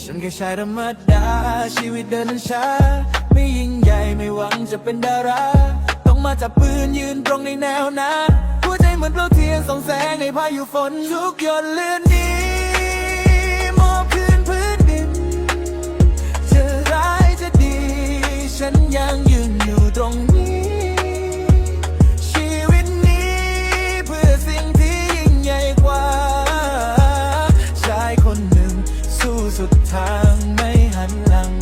ฉันแค่ชายธรรมดา ชีวิตเดินนั้นช้า ไม่ยิ่งใหญ่ไม่หวังจะเป็นดารา ต้องมาจับปืนยืนตรงในแนวหนะหัวใจเหมือนเปลวเทียนส่องแสงในพายุฝนทุกหยดเลือนนี้มอบคืนพื้นดิน จะร้ายจะดี ฉันยังยืนอยู่ตรงนี้ สุดทางไม่หันหลัง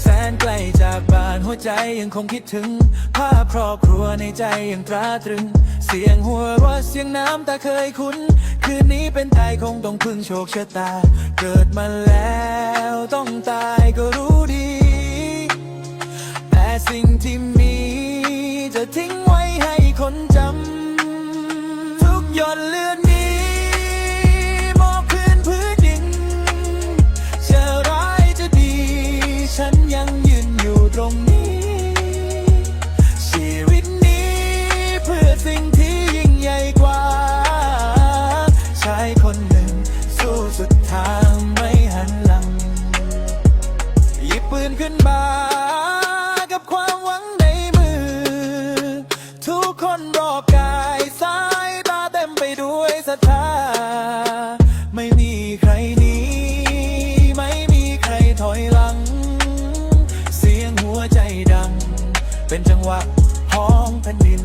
แสนไกลจากบ้านหัวใจยังคงคิดถึง ภาพครอบครัวในใจยังตราตรึง เสียงหัวเราะเสียงน้ำตาเคยคุ้น คืนนี้เป็นตายคงต้องพึ่งโชคชะตา เกิดมาแล้วต้องตายก็รู้ดี แต่สิ่งที่มีจะทิ้ง ปืนขึ้นมา กับความหวังในมือ ทุกคนรอบกายสายตาเต็มไปด้วยศรัทธา ไม่มีใครหนีไม่มีใครถอยหลัง เสียงหัวใจดัง เป็นจังหวะของแผ่นดิน